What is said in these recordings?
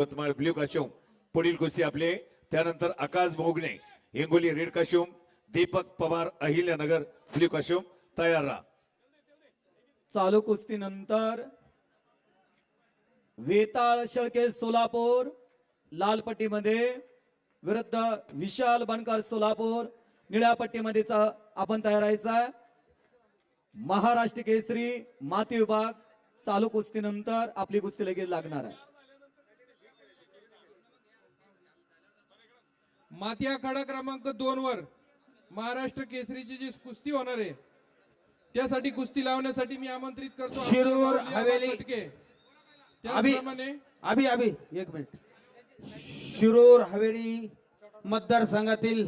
Yavatmal blue काश्युम. पुढील कुस्ती आपले. त्यानंतर Akash Bhogane. Hingoli red costume. Deepak Pawar Ahilyanagar blue costume. तयार राहा. चालू कुस्ती नंतर वेताळ शेळके सोलापूर. लालपट्टीमध्ये विरुद्ध विशाल बनकर सोलापूर. निळ्या पट्टीमध्ये आपण तयार राहायचा. महाराष्ट्र केसरी माती विभाग चालू कुस्तीनंतर आपली कुस्ती लगेच लागणार आहे. माती आखाडा क्रमांक दोन वर महाराष्ट्र केसरीची जी कुस्ती होणार आहे त्यासाठी कुस्ती लावण्यासाठी मी आमंत्रित करतो. शिरूर, हवेली. त्याचप्रमाणे अभि अभि एक मिनिट. शिरूर हवेली मतदारसंघातील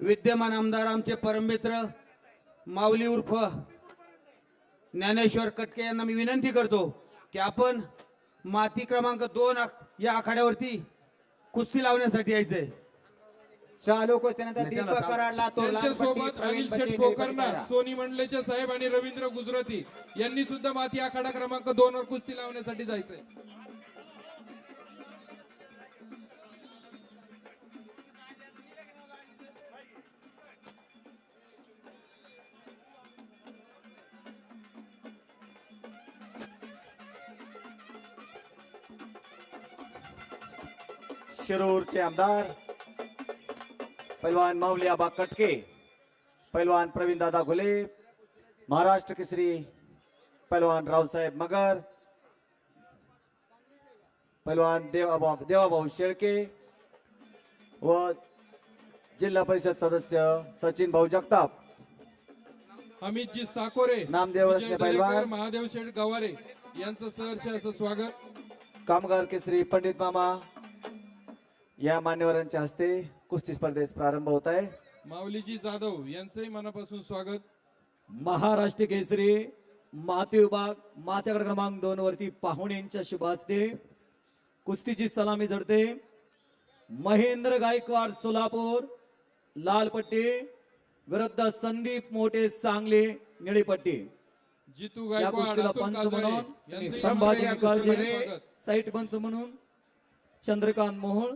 विद्यमान आमदार आमचे परममित्र माऊली उर्फ ज्ञानेश्वर कटके यांना मी विनंती करतो की आपण माती क्रमांक दोन या आखाड्यावरती कुस्ती लावण्यासाठी यायचंय. चालू त्याला दीपक थांब. कराड लातूर त्यांच्यासोबत लालपट्टी अनिल प्रवीण शेठ बच्चे कोकरणार निळपट्टी सोनी मंडलेचे साहेब आणि रवींद्र गुजराती. यांनी सुद्धा माती आखाडा क्रमांक दोन वर कुस्ती लावण्यासाठी जायचंय. शिरूरचे आमदार पैलवान माऊली आबा कटके पैलवान प्रवीण दादा घुले महाराष्ट्र केसरी पैलवान रावसाहेब मगर पैलवान देवाबा देवाभाऊ शेळके व जिल्हा परिषद सदस्य सचिन भाऊ जगताप अमितजी साकोरे नामदेव पैलवान. महादेव शेठ गवारे यांचं सहर्ष असं स्वागत कामगार केसरी पंडित मामा या मान्यवरांच्या हस्ते कुस्ती स्पर्धेस प्रारंभ होत आहे. माऊलीजी जाधव यांचंही मनापासून स्वागत. महाराष्ट्र केसरी माती विभाग मात्याकडे क्रमांक दोन वरती पाहुण्यांच्या शुभ हस्ते कुस्तीची सलामी झडते. महेंद्र गायकवाड सोलापूर लाल पट्टी विरुद्ध संदीप मोठे सांगली निळी पट्टी जितू या गायकवाड कुस्तीला अतुल पंच काजळे म्हणून यांचंही संभाजी निकाळजे स्वागत. साईट पंच म्हणून चंद्रकांत मोहोळ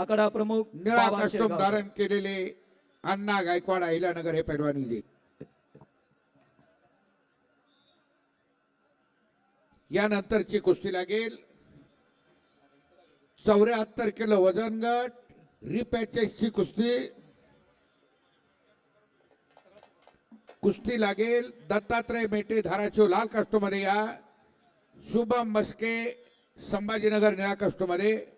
आकडा प्रमुख निळा कस्टम. धारण केलेले अण्णा गायकवाड अहिल्यानगर हे पैलवान विजय. यानंतरची कुस्ती लागेल. चौऱ्याहत्तर किलो वजन गट रिपॅचेसची कुस्ती. कुस्ती लागेल. दत्तात्रय मेटे धाराशिव लाल कास्टोमध्ये या. शुभम मस्के संभाजीनगर निळा कास्टोमध्ये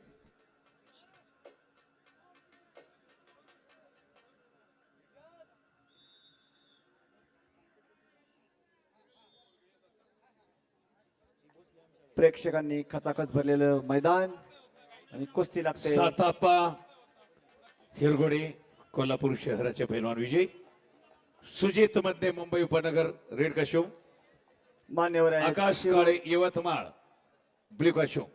प्रेक्षकांनी खचाखच भरलेलं मैदान आणि कुस्ती लागते. सातापा हिरगोडे कोल्हापूर शहराचे पैलवान विजय. सुजित मध्ये मुंबई उपनगर रेड काशोम मान्यवर आकाश काळे यवतमाळ ब्ल्यू काशोम